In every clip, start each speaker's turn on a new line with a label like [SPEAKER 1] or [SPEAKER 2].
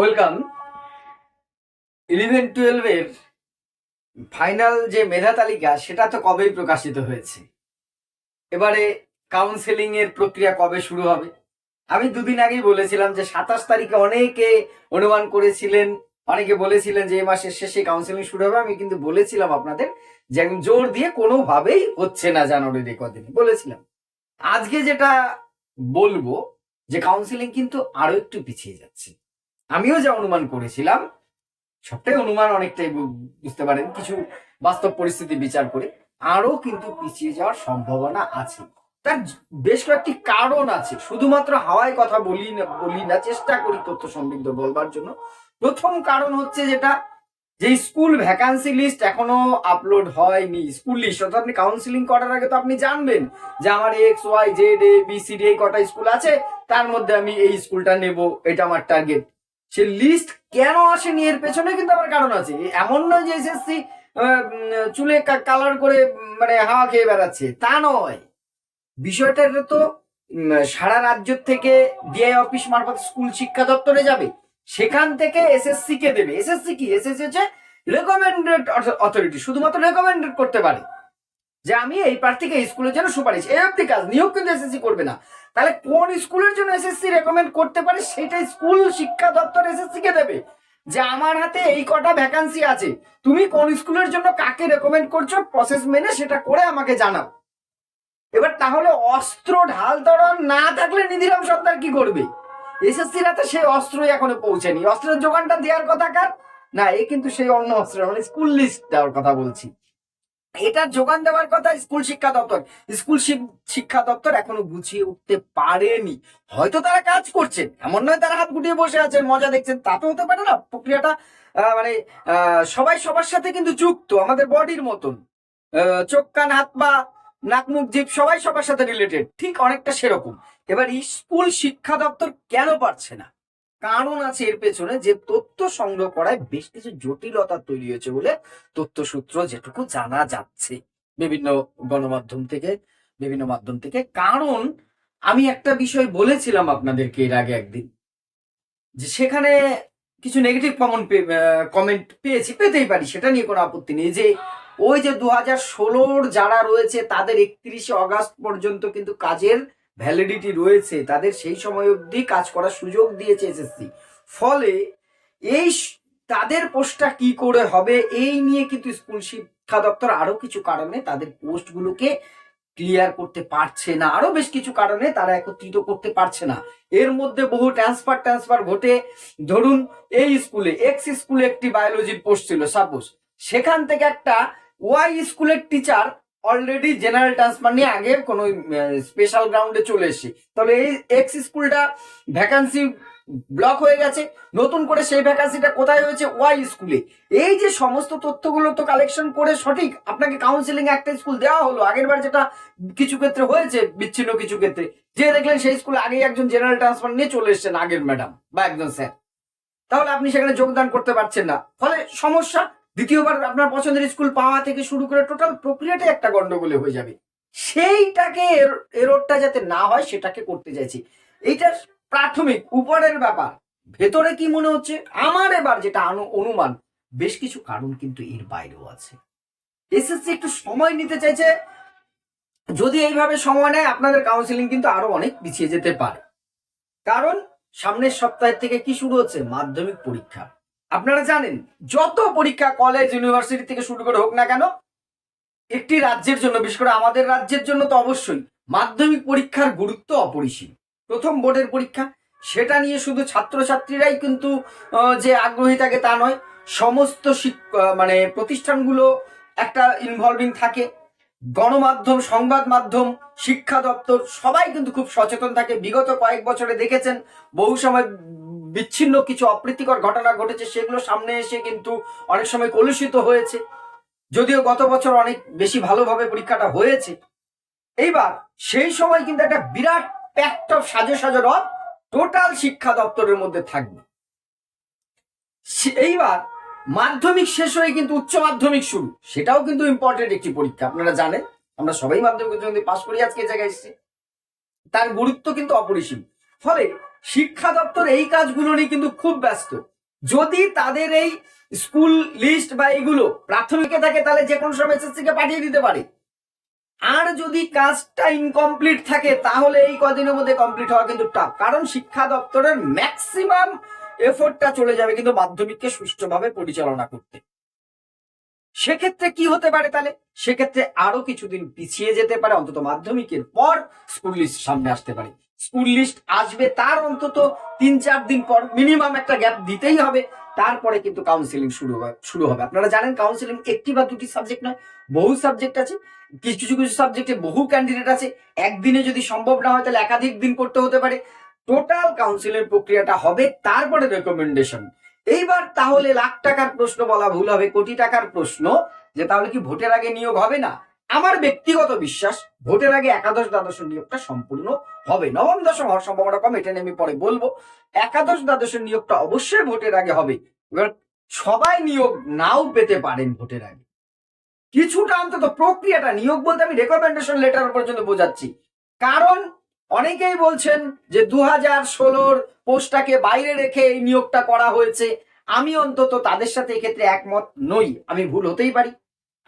[SPEAKER 1] Welcome. Eleven টুয়েলভের final যে মেধা তালিকা, সেটা তো কবেই প্রকাশিত হয়েছে? এবারে কাউন্সেলিং এর প্রক্রিয়া কবে শুরু হবে? আমি দুদিন আগেই বলেছিলাম যে সাতাশ তারিখে অনেকে অনুমান করেছিলেন, অনেকে বলেছিলেন যে এই মাসের শেষে কাউন্সেলিং শুরু হবে। আমি কিন্তু বলেছিলাম আপনাদের যে একদম জোর দিয়ে কোনোভাবেই হচ্ছে না জানুয়ারির কদিন বলেছিলাম। আজকে যেটা বলব যে কাউন্সেলিং কিন্তু আরও একটু পিছিয়ে যাচ্ছে। আমিও যা অনুমান করেছিলাম সবটাই অনুমান অনেকটাই বুঝতে পারেন, কিছু বাস্তব পরিস্থিতি বিচার করে আরও কিন্তু পিছিয়ে যাওয়ার সম্ভাবনা আছে। তার বেশ কয়েকটি কারণ আছে। শুধুমাত্র হাওয়ায় কথা বলি না বলি না, চেষ্টা করি তথ্য সমৃদ্ধ বলবার জন্য। প্রথম কারণ হচ্ছে যেটা, যে স্কুল ভ্যাকান্সি লিস্ট এখনও আপলোড হয়নি। স্কুল লিস্ট অর্থাৎ আপনি কাউন্সিলিং করার আগে তো আপনি জানবেন যে আমার X Y Z A B C D এই কটা স্কুল আছে, তার মধ্যে আমি এই স্কুলটা নেব, এটা আমার টার্গেট সে লিস্ট কেন আসেনি? এর পেছনে কিন্তু আমার কারণ আছে। এমন নয় যে এসএসসি চুলে কালার করে মানে হাওয়া খেয়ে বেড়াচ্ছে। তা নয়। বিষয়টা তো সারা রাজ্য থেকে ডিআই অফিস মারফত স্কুল শিক্ষা দপ্তরে যাবে। সেখান থেকে এসএসসি কে দেবে। এসএসসি কি? এসএসসি হচ্ছে রেকমেন্ডেড অথরিটি শুধুমাত্র রেকমেন্ডেড করতে পারে। যে আমি এই প্রার্থীকে স্কুলের জন্য সুপারিশ। এই অব্দি কাজ। নিয়োগ কিন্তু এসএসসি করবে না। তাহলে কোন স্কুলের জন্য এসএসসি রেকমেন্ড করতে পারে? সেটা স্কুল শিক্ষা দপ্তর এসএসসি কে দেবে। যে আমার হাতে এই কটা ভ্যাকান্সি আছে। তুমি কোন স্কুলের জন্য কাকে রেকমেন্ড করছ? প্রসেস মেনে সেটা করে আমাকে জানাও। এবার তাহলে অস্ত্র ঢাল তরণ না থাকলে নিধিরাম সর্দার কি করবে? এসএসসির হাতে সেই অস্ত্রই এখনও পৌঁছেনি। অস্ত্রের যোগানটা দেওয়ার কথা কার? না, এ কিন্তু সেই অন্য অস্ত্র মানে স্কুল লিস্ট দেওয়ার কথা বলছি। এটা যোগান দেওয়ার কথা স্কুল শিক্ষা দপ্তর। স্কুল শিক্ষা দপ্তর এখনও গুছিয়ে উঠতে পারেনি। হয়তো তারা কাজ করছেন এমন নয় তারা হাত গুটিয়ে বসে আছেন মজা দেখছেন। তা তো হতে পারে না, প্রক্রিয়াটা মানে সবাই সবার সাথে কিন্তু যুক্ত, আমাদের বডির মতন। চোখ, কান, হাত, পা, নাক, মুখ, জিভ, সবাই সবার সাথে রিলেটেড ঠিক অনেকটা সেরকম। এবার স্কুল শিক্ষা দপ্তর কেন পারছে না? কারণ আছে এর পেছনে যে তথ্য সংগ্রহ করায় বেশ কিছু জটিলতা তৈরি হয়েছে বলে তথ্য সূত্র যেটুকু জানা যাচ্ছে। বিভিন্ন গণমাধ্যম থেকে, বিভিন্ন মাধ্যম থেকে। কারণ আমি একটা বিষয় বলেছিলাম আপনাদেরকে এর আগে একদিন, যে সেখানে কিছু নেগেটিভ কমন কমেন্ট পেয়েছি, পেতেই পারি, সেটা নিয়ে কোনো আপত্তি নেই। যে ওই যে দু হাজার ষোলোর যারা রয়েছে, তাদের একত্রিশে অগাস্ট পর্যন্ত কিন্তু কাজের ভ্যালিডিটি রয়েছে, তাদের সেই সময় অবধি কাজ করার সুযোগ দিয়েছে এসএসসি ফলে এই তাদের পোস্টটা কি করে হবে, এই নিয়ে কিন্তু স্কুল শিক্ষা দপ্তর আরও কিছু কারণে তাদের পোস্টগুলোকে ক্লিয়ার করতে পারছে না। আরও বেশ কিছু কারণে তারা একত্রিত করতে পারছে না। এর মধ্যে বহু ট্রান্সফার ট্রান্সফার ঘটে। ধরুন, এই স্কুলে এক্স স্কুলে একটি বায়োলজির পোস্ট ছিল সাপোজ সেখান থেকে একটা ওয়াই স্কুলের টিচার অলরেডি জেনারেল ট্রান্সফার নিয়ে আগে কোনো স্পেশাল গ্রাউন্ডে চলে এসেছে। তাহলে এই এক্স স্কুলটা ভ্যাকান্সি ব্লক হয়ে গেছে। নতুন করে সেই ভ্যাকান্সিটা কোথায় হয়েছে? ওয়াই স্কুলে এই যে সমস্ত তথ্যগুলো তো কালেকশন করে সঠিক, আপনাকে কাউন্সিলিং একটা স্কুল দেওয়া হলো। আগের বার যেটা কিছু ক্ষেত্রে হয়েছে, বিচ্ছিন্ন কিছু ক্ষেত্রে। যে দেখলেন সেই স্কুলে আগে একজন জেনারেল ট্রান্সফার নিয়ে চলে এসেছেন আগের ম্যাডাম বা একজন স্যার তাহলে আপনি সেখানে যোগদান করতে পারছেন না। ফলে সমস্যা দ্বিতীয়বার আপনার পছন্দের স্কুল পাওয়া থেকে শুরু করে টোটাল প্রক্রিয়াটাই একটা গন্ডগোলে হয়ে যাবে। সেইটাকে এর- এররটা যাতে না হয়, সেটাকে করতে চাইছি। এইটা প্রাথমিক, উপরের ব্যাপার। ভেতরে কি মনে হচ্ছে? আমার এবার যেটা অনুমান, বেশ কিছু কারণ কিন্তু এর বাইরেও আছে। এসএসসি একটু সময় নিতে চাইছে। যদি এইভাবে সময় নেয়, আপনাদের কাউন্সিলিং কিন্তু আরও অনেক পিছিয়ে যেতে পারে। কারণ, সামনের সপ্তাহের থেকে কি শুরু হচ্ছে? মাধ্যমিক পরীক্ষা। আপনারা জানেন, যত পরীক্ষা কলেজ ইউনিভার্সিটি থেকে শুরু করে হোক না কেন, একটি রাজ্যের জন্য, বিশেষ করে আমাদের রাজ্যের জন্য তো অবশ্যই মাধ্যমিক পরীক্ষার গুরুত্ব অপরিসীম। প্রথম বোর্ডের পরীক্ষা, সেটা নিয়ে শুধু ছাত্রছাত্রীরাই কিন্তু যে আগ্রহী থাকে তা নয়, সমস্ত মানে প্রতিষ্ঠানগুলো একটা ইনভলভিং থাকে। গণমাধ্যম, সংবাদ মাধ্যম, শিক্ষা দপ্তর, সবাই কিন্তু খুব সচেতন থাকে। বিগত কয়েক বছরে দেখেছেন, বহু সময় বিচ্ছিন্ন কিছু অপ্রীতিকর ঘটনা ঘটেছে, সেগুলো সামনে এসে কিন্তু অনেক সময় কলুষিত হয়েছে। যদিও গত বছর অনেক বেশি ভালোভাবে পরীক্ষাটা হয়েছে। এইবার সেই সময় কিন্তু একটা বিরাট প্যাক্ট অফ সাজো সাজো রথ টোটাল শিক্ষা দপ্তরের মধ্যে থাকবে। এইবার মাধ্যমিক শেষ হয়ে কিন্তু উচ্চ মাধ্যমিক শুরু। সেটাও কিন্তু ইম্পর্টেন্ট একটি পরীক্ষা, আপনারা জানেন। আমরা সবাই মাধ্যমিক পাশ করি আজকে জায়গায় এসেছি। তার গুরুত্ব কিন্তু অপরিসীম। ফলে শিক্ষা দপ্তর এই কাজগুলো নিয়ে কিন্তু খুব ব্যস্ত। যদি তাদের এই স্কুল লিস্ট বা এগুলো প্রাথমিকে থাকে, তাহলে যে কোনো সময় এসএসসি কে পাঠিয়ে দিতে পারে। আর যদি কাজটা ইনকমপ্লিট থাকে, তাহলে এই কদিনের মধ্যে কমপ্লিট হওয়া কিন্তু টাফ কারণ শিক্ষা দপ্তরের ম্যাক্সিমাম এফোর্টটা চলে যাবে কিন্তু মাধ্যমিককে সুষ্ঠুভাবে পরিচালনা করতে। সেক্ষেত্রে কি হতে পারে তাহলে? সেক্ষেত্রে আরও কিছুদিন পিছিয়ে যেতে পারে, অন্তত মাধ্যমিকের পর স্কুল লিস্ট সামনে আসতে পারে। স্কুল লিস্ট আসবে তার অন্তত তিন চার দিন পর মিনিমাম একটা গ্যাপ দিতেই হবে। তারপরে কিন্তু কাউন্সিলিং শুরু হবে শুরু হবে। আপনারা জানেন কাউন্সিলিং একটি বা দুটি সাবজেক্ট নয়, বহু সাবজেক্ট আছে। কিছু কিছু কিছু সাবজেক্টে বহু ক্যান্ডিডেট আছে। একদিনে যদি সম্ভব না হয় তাহলে একাধিক দিন করতে হতে পারে। টোটাল কাউন্সিলের প্রক্রিয়াটা হবে তারপরে রেকমেন্ডেশন এইবার তাহলে লাখ টাকার প্রশ্ন বলা ভুল হবে, কোটি টাকার প্রশ্ন, যে তাহলে কি ভোটের আগে নিয়োগ হবে না? আমার ব্যক্তিগত বিশ্বাস, ভোটের আগে একাদশ দ্বাদশ নিয়োগটা সম্পূর্ণ হবে। নবম দশম হওয়ার সম্ভাবনা কম, এটা নিয়ে আমি পরে বলব। একাদশ দ্বাদশের নিয়োগটা অবশ্যই ভোটের আগে হবে। এবার সবাই নিয়োগ নাও পেতে পারেন ভোটের আগে। কিছুটা অন্তত প্রক্রিয়াটা নিয়োগ বলতে আমি রেকমেন্ডেশন লেটার পর্যন্ত বোঝাচ্ছি। কারণ অনেকেই বলছেন যে দু হাজার ষোলোর পোস্টটাকে বাইরে রেখে এই নিয়োগটা করা হয়েছে। আমি অন্তত তাদের সাথে এক্ষেত্রে একমত নই। আমি ভুল হতেই পারি।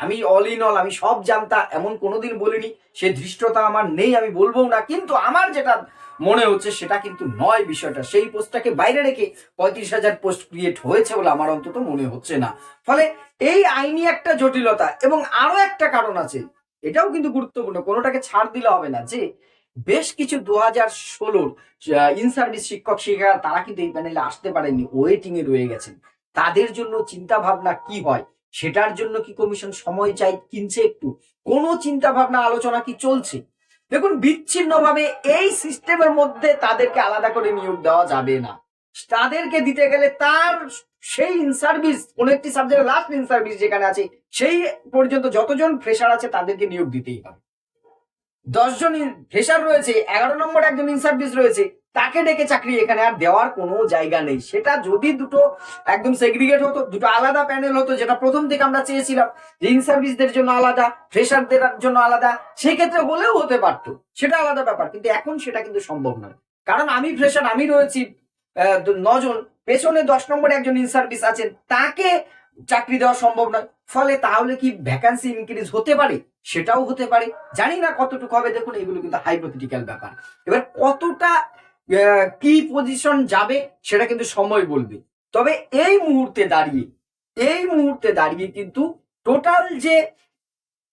[SPEAKER 1] আমি অল ইন অল আমি সব জানতা, এমন কোনোদিন বলিনি। সে ধৃষ্টতা আমার নেই, আমি বলব না, কিন্তু আমার যেটা মনে হচ্ছে, সেটা কিন্তু নয় বিষয়টা। সেই পোস্টটাকে বাইরে রেখে পঁয়ত্রিশ হাজার পোস্ট ক্রিয়েট হয়েছে বলে আমার অন্তত মনে হচ্ছে না। ফলে এই আইনি একটা জটিলতা এবং আরও একটা কারণ আছে, এটাও কিন্তু গুরুত্বপূর্ণ, কোনোটাকে ছাড় দিলে হবে না যে, বেশ কিছু দু হাজার ষোলোর ইন সার্ভিস শিক্ষক শিক্ষিকা তারা কিন্তু এই প্যানেলে আসতে পারেনি ওয়েটিং এ রয়ে গেছেন। তাদের জন্য চিন্তা ভাবনা কি হয়? সেটার জন্য কি কমিশন সময় চাই, কিনছে একটু? কোনো চিন্তা ভাবনা আলোচনা কি চলছে? দেখুন, বিচ্ছিন্নভাবে এই সিস্টেমের মধ্যে তাদেরকে আলাদা করে নিয়োগ দেওয়া যাবে না। তাদেরকে দিতে গেলে তার সেই ইন সার্ভিস কোন একটি সাবজেক্টের লাস্ট ইন সার্ভিস যেখানে আছে, সেই পর্যন্ত যতজন ফ্রেশার আছে তাদেরকে নিয়োগ দিতেই হবে। দশজন ফ্রেশার রয়েছে, এগারো নম্বর একজন ইন সার্ভিস রয়েছে তাকে ডেকে চাকরি এখানে আর দেওয়ার কোনো জায়গা নেই। সেটা যদি দুটো একদম সেগ্রিগেট হতো, দুটো আলাদা প্যানেল হতো, যেটা প্রথম থেকে আমরা চেয়েছিলাম যে ইন সার্ভিসদের জন্য আলাদা ফ্রেশারদের জন্য আলাদা, সেক্ষেত্রে হলেও হতে পারতো। সেটা আলাদা ব্যাপার, কিন্তু এখন সেটা কিন্তু সম্ভব নয়। কারণ আমি ফ্রেশার আমি রয়েছি নজন, পেছনে দশ নম্বরে একজন ইন সার্ভিস আছেন, তাকে চাকরি দেওয়া সম্ভব নয়। ফলে তাহলে কি ভ্যাকান্সি ইনক্রিজ হতে পারে? সেটাও হতে পারে। জানি না কতটুকু হবে, দেখুন, এগুলো কিন্তু হাইপোথেটিক্যাল ব্যাপার। এবার কতটা কি পজিশন যাবে সেটা কিন্তু সময় বলবে। তবে এই মুহূর্তে দাঁড়িয়ে, এই মুহূর্তে দাঁড়িয়ে কিন্তু টোটাল যে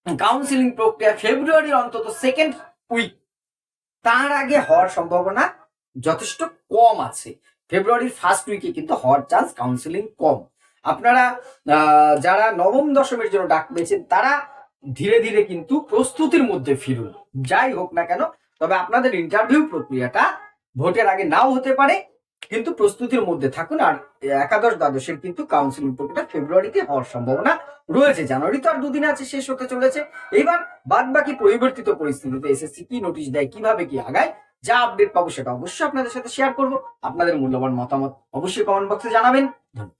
[SPEAKER 1] কাউন্সিলিং প্রক্রিয়া ফেব্রুয়ারির অন্তত সেকেন্ড উইক তার আগে হওয়ার সম্ভাবনা যথেষ্ট কম আছে। ফেব্রুয়ারির ফার্স্ট উইকে কিন্তু হওয়ার চান্স কাউন্সিলিং কম। আপনারা যারা নবম, দশমের জন্য ডাক পেয়েছেন, তারা ধীরে ধীরে কিন্তু প্রস্তুতির মধ্যে ফিরুন। যাই হোক না কেন, তবে আপনাদের ইন্টারভিউ প্রক্রিয়াটা ভোটের আগে নাও হতে পারে, কিন্তু প্রস্তুতির মধ্যে থাকুন। আর একাদশ দ্বাদশের কিন্তু কাউন্সিলিং প্রক্রিয়া ফেব্রুয়ারিতে হওয়ার সম্ভাবনা রয়েছে। জানুয়ারি তো আর দুদিন আছে, শেষ হতে চলেছে। এবার বাদ বাকি পরিবর্তিত পরিস্থিতিতে এসএসসি কি নোটিশ দেয়, কীভাবে কি আগায়, যা আপডেট পাবো সেটা অবশ্যই আপনাদের সাথে শেয়ার করব। আপনাদের মূল্যবান মতামত অবশ্যই কমেন্ট বক্সে জানাবেন। ধন্যবাদ।